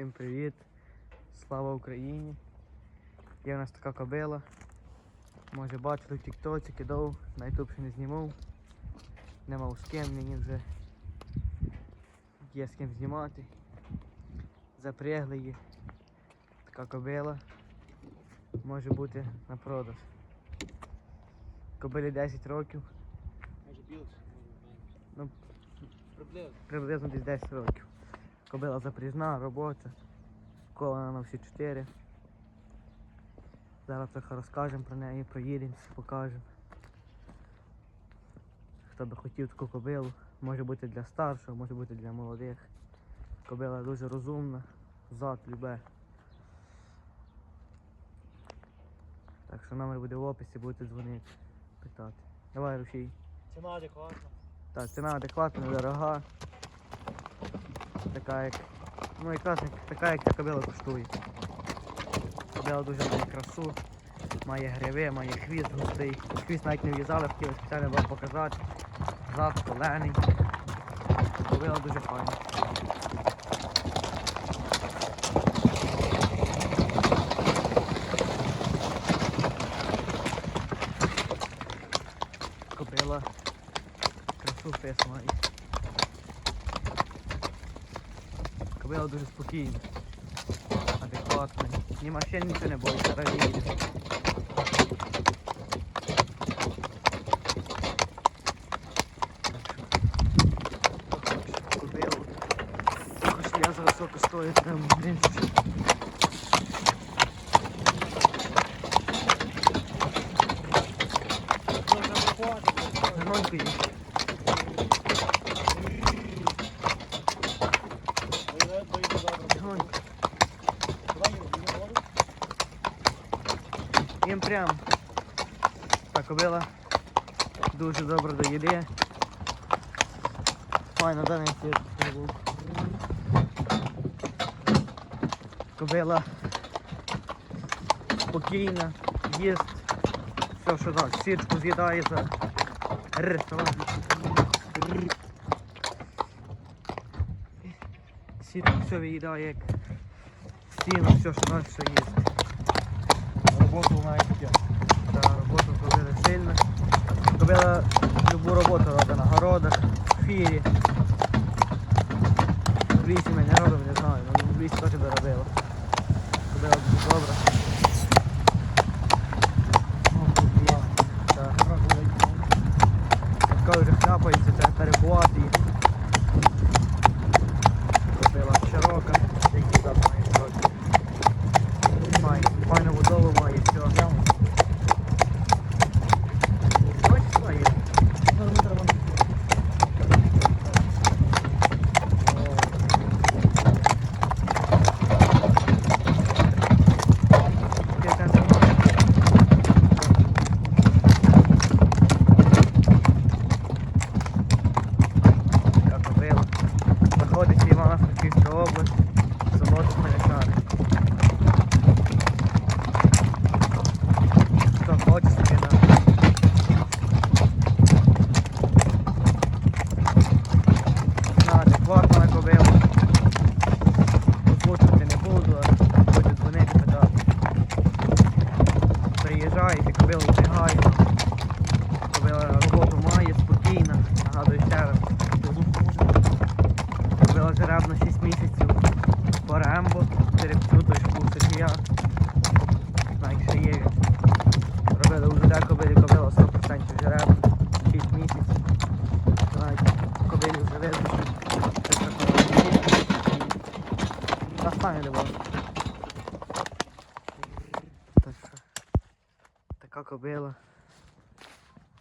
Всім привіт! Слава Україні! Є в нас така кобила. Може бачили в тіктоці, кидав, на ютуб ще не знімав. Нема з ким, мені вже є з ким знімати. Запрягли її. Така кобила. Може бути на продаж. Кобилі 10 років, Може більше, може менше. Ну. Приблизно. приблизно десь 10 років. Кобила запряжна, робоча, кована на всі 4. Зараз трохи розкажемо про неї, проїдемося, покажемо. Хто би хотів таку кобилу, може бути для старшого, може бути для молодих. Кобила дуже розумна, зад любе. Так що номер буде в описі, будете дзвонити, питати. Давай рушій. Ціна адекватна. Так, ціна адекватна, недорога. Така як. Ну якраз як, така, як ця кобила коштує. Кобила дуже має красу, має гриви, має хвіст густий. Хвіст навіть не в'язали, хотіли спеціально вам показати. Зад колений. Кобила дуже файна. Кобила красу фес має. Кобила дуже спокійна, адекватна. Ні машин нічого не боїться, раді їде. Кобилу. Також я за високо стою, прям, блін, Можна виходити. гноньку їй. Прям. Так, кобила дуже добре до їди. Файно, да, не булку. Кобила спокійна, їсть все, що так, сітку з'їдає за Р, давай. Р. Сітку все виїдає як стіну, все, що далі, що їсть. Роботу вона і таке. Та роботу зробили сильно. Робила любу роботу робить на городах, в фірі. В лісі ми не робимо, не знаю, але в лісі теж би робила. Робила дуже добре. Так. Така вже хляпається, треба перебувати її. Робила широка, які там має широкі. Має, файну будову має, все. Ось має. Де там немає? Така кобила. Знаходиться Івано-Франківська область, село Хмельничани. Хто хоче собі на на адекватна кобила. Озвучувати не буду, а буду дзвонити питати. Приїжджаєте, кобилу втягає. Кобила роботу має, спокійна, нагадую ще раз. Кобила жеребна 6 місяців по рембо, жеребцю, той шкур Софія. Знаю, що є. Робили у ЖД кобилі кобила 100% жеребна, 6 місяців. Знаєте, кобилі вже видно, що це така Не було. Так що, така кобила.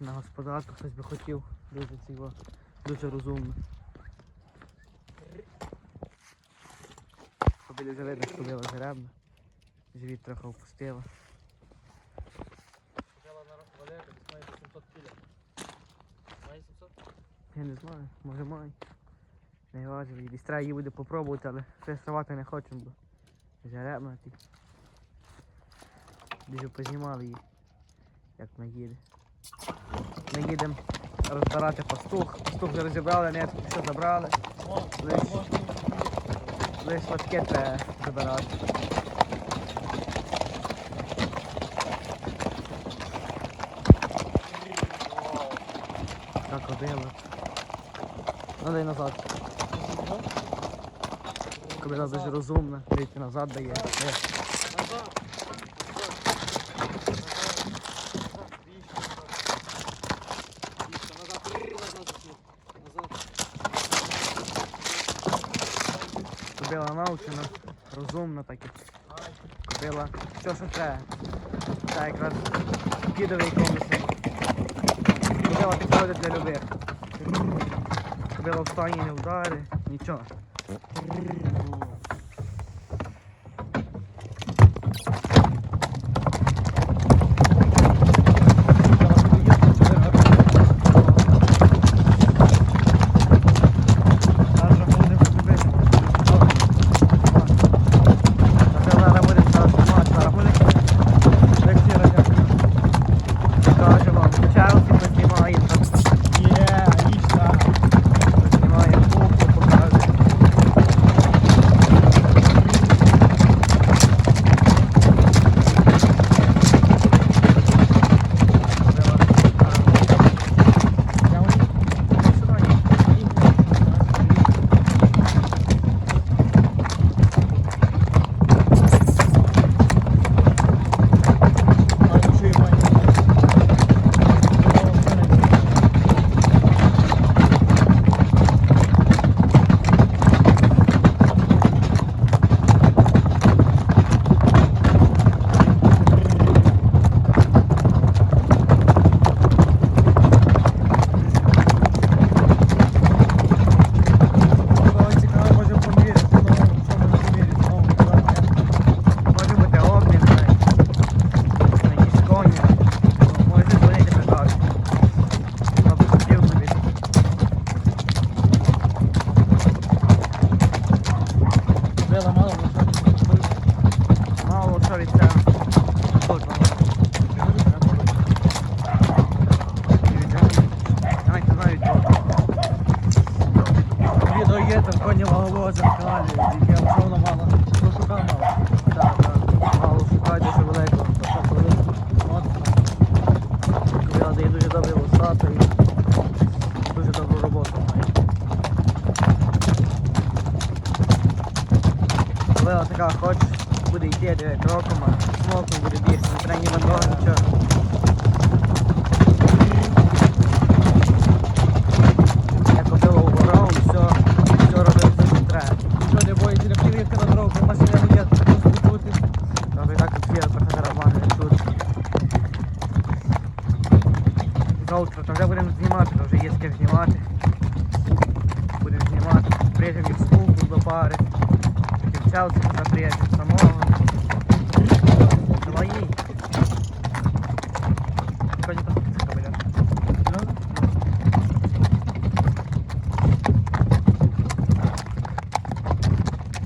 На господарку хтось би хотів. Дуже цього, дуже розумно. Кобилі вже видно, що кобила жеребна. Живіт трохи опустила. Взяла на розпалити, десь має 800 кілів. Має 700? Я не знаю, може має. Не важливо. І її буде попробувати, але реєструвати не хочемо, бо ті. Дуже познімали її, як вона їде. Ми їдемо розбирати пастух. Пастух вже розібрали, нетки все забрали. Лиш. можна. Коли треба забирати. Так кобила. Ну дай назад. Кобила дуже розумна. Дивіться, назад дає. Кобила навчена, розумна так кобила. Що що. Це якраз дідовий комісі. Кобила підходить для любих. Кобила встані не вдари, нічого. буде йти диви, кроком, а смоком буде бігти, не треба ні бандого, нічого. Я кобила угорав, все, все робив все, що треба. що не боїться, не привівка на дорогу, машина буде просто бути. Тобто так тут є трохи тарабани тут. Завтра то вже будемо знімати, то вже є з ким знімати. Будемо знімати. Прижив їх спуку до пари. Потім Челсі туди прижив самого. Кабеля.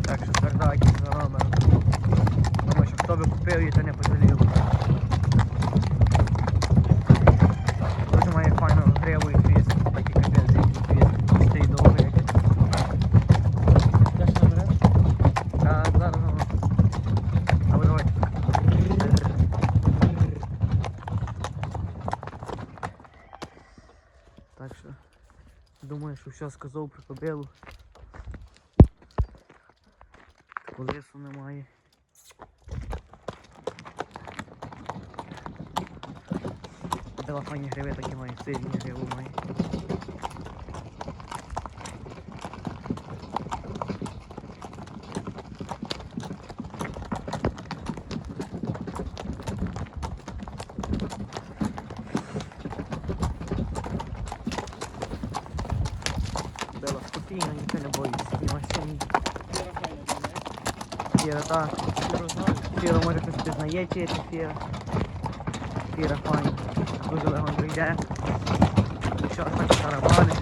Так що тверда за зароби. Думаю, що хто би купив її, то не пожалів. Дуже має файну гриву і хвіст. Такий капець, який хвіст. Стій довгий. Я ще набереш? Так, зараз. ну. Або давай. Так що, думаю, що все сказав про кобилу. Колесу немає. Телефонні гриви такі має, сильні гриву має. Бела спокійно, нічого не боїться. І машині. Фіра, так. Фіра може хтось пізнає, чи це фіра. Фіра файна. Дуже легко йде. Що так тарабани.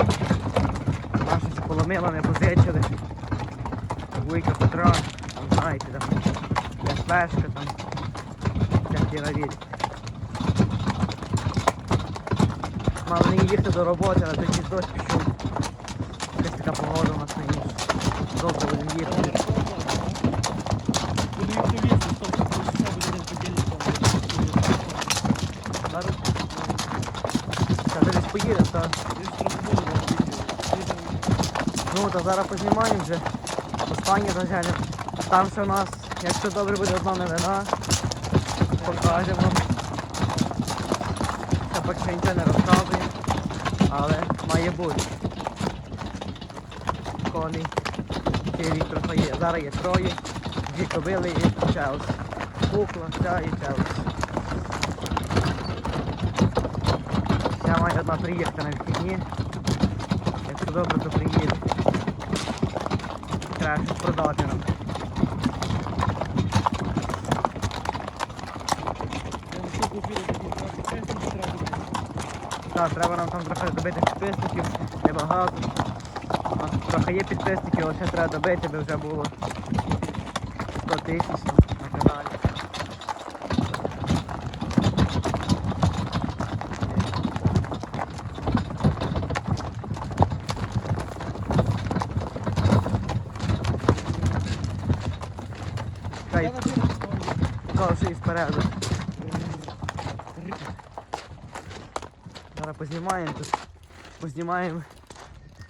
Наші це поломила, не позичили. Вуйка Петра, там знаєте, там є флешка, там всякі равіль. Мали не їхати до роботи, але тоді дощ пішов. Якась така погода у нас не інша. Добре будемо їхати. Так. Ну, то зараз познімаємо вже. Останнє заженемо. Там ще у нас, якщо добре буде одна новина, покажемо. Ще поки нічого не розказує, але має бути. Коней. Ще Віктор є. Зараз є троє. Дві кобили і Челсі. Кукла, ця і Челсі. Ще має одна приїхати на вихідні. Якщо добре, то приїде. Треба продати нам. Так, треба нам там трохи добити підписників, небагато. Трохи є підписників, але ще треба добити, би вже було 100 тисяч на каналі. Чекай, Я на фірмі ставлю. Покажу ще. Зараз познімаємо тут. Познімаємо.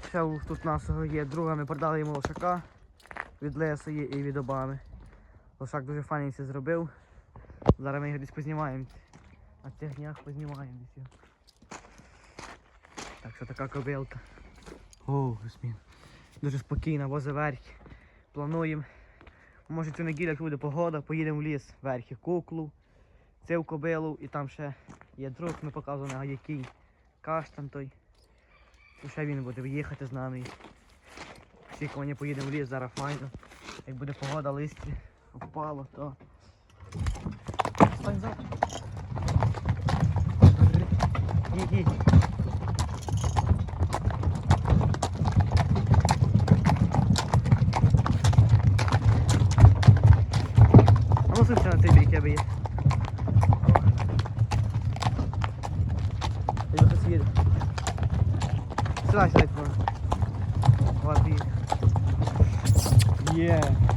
Ще тут у нашого є друга, ми продали йому лошака від Лесої і від Обами. Лошак дуже файний це зробив. Зараз ми його десь познімаємо. На цих днях познімаємо десь його. Так що така кобилка. О, Ясмін. Дуже спокійна, воза верхи. Плануємо. Може цю неділю, як буде погода, поїдемо в ліс верхи куклу, цю кобилу і там ще є друг, ми показували який каштан той. І ще він буде їхати з нами. Всі коні поїдемо в ліс, зараз файно. Як буде погода, листя впало, то. Стань за. Їдь, їдь. А ну слухай на той бік, я би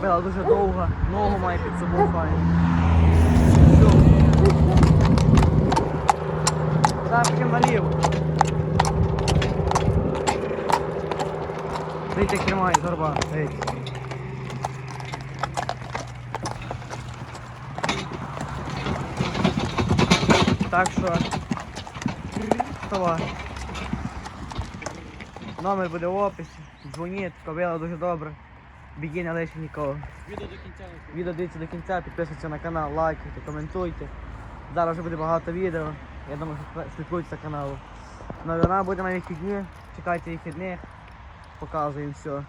Кобила, дуже довга, ногу має під собою файну. Тапки наліво. Як тримає зорба. Дивіться. Так що вставай. Номер буде в описі. Дзвоніть, кобила дуже добра. Біги не лише нікого. Відео до кінця. Відео дивіться до кінця, підписуйтесь на канал, лайкайте, коментуйте. Зараз вже буде багато відео. Я думаю, що слідкуйте за каналу. Новина буде на вихідні. Чекайте вихідних. Показуємо все.